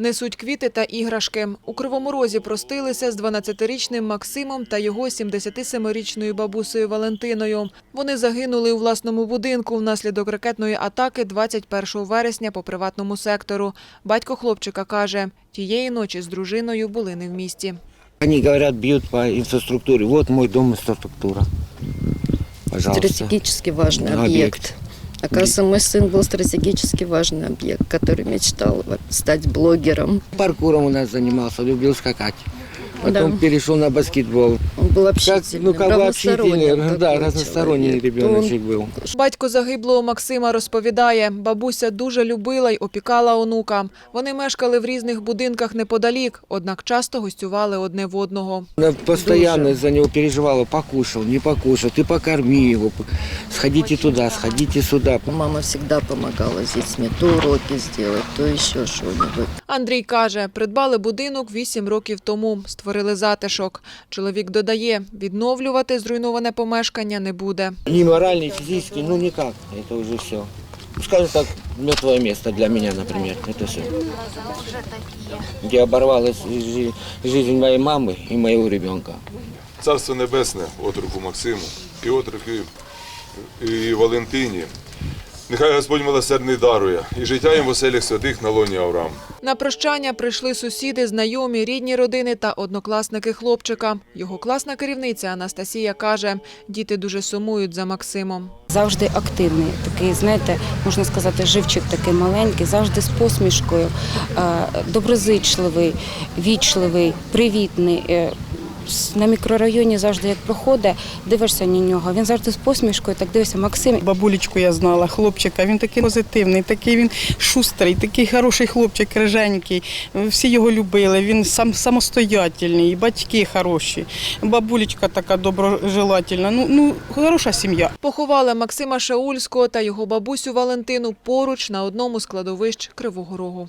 Несуть квіти та іграшки. У Кривому Розі простилися з 12-річним Максимом та його 77-річною бабусею Валентиною. Вони загинули у власному будинку внаслідок ракетної атаки 21 вересня по приватному сектору. Батько хлопчика каже, тієї ночі з дружиною були не в місті. Они говорят, бьют по инфраструктуре. Вот мой дом инфраструктура. Пожалуйста. стратегически важный Да, объект. Оказывается, мой сын был стратегически важный объект, который мечтал вот стать блогером. Паркуром у нас занимался, любил скакать. Потом Да. перешел на баскетбол. Он был Как, общительным, ну, как бы разносторонний общительный, да, такой разносторонний человек. ребеночек был. Батько загиблого Максима розповідає, бабуся дуже любила й опікала онука. Вони мешкали в різних будинках неподалік, однак часто гостювали одне в одного. Она постоянно за него переживала, покушал, не покушал, ты покорми его, сходите туда, сходите сюда. Мама всегда помогала с детьми, то уроки сделать, то еще что-нибудь. Андрій каже, придбали будинок вісім років тому, створили затишок. Чоловік додає, відновлювати зруйноване помешкання не буде. Ни морально, ни физически, ну никак, это уже все. Скажем так, мертвое место для меня, например, это все. Где оборвалась жи- жизнь моей мамы и моего ребенка. Царство Небесне, отруку Максиму, і отруки і Валентині. Нехай Господь милосердний дарує, і життя їм в оселях святих на лоні Авраам. На прощання прийшли сусіди, знайомі, рідні родини та однокласники хлопчика. Його класна керівниця Анастасія каже, діти дуже сумують за Максимом. Завжди активний, такий, знаєте, можна сказати, живчик такий маленький, завжди з посмішкою, е, доброзичливий, вічливий, привітний. На мікрорайоні завжди як проходить, дивишся на нього. Він завжди з посмішкою, так дивишся, Максим. Бабулечку я знала, хлопчика. Він такий позитивний, такий він шустрий, такий хороший хлопчик, риженький. Всі його любили. Він сам самостоятельний, і батьки хороші. Бабулечка така доброжелательна. Ну, ну хороша сім'я. Поховали Максима Шаульського та його бабусю Валентину поруч на одному з кладовищ Кривого Рогу.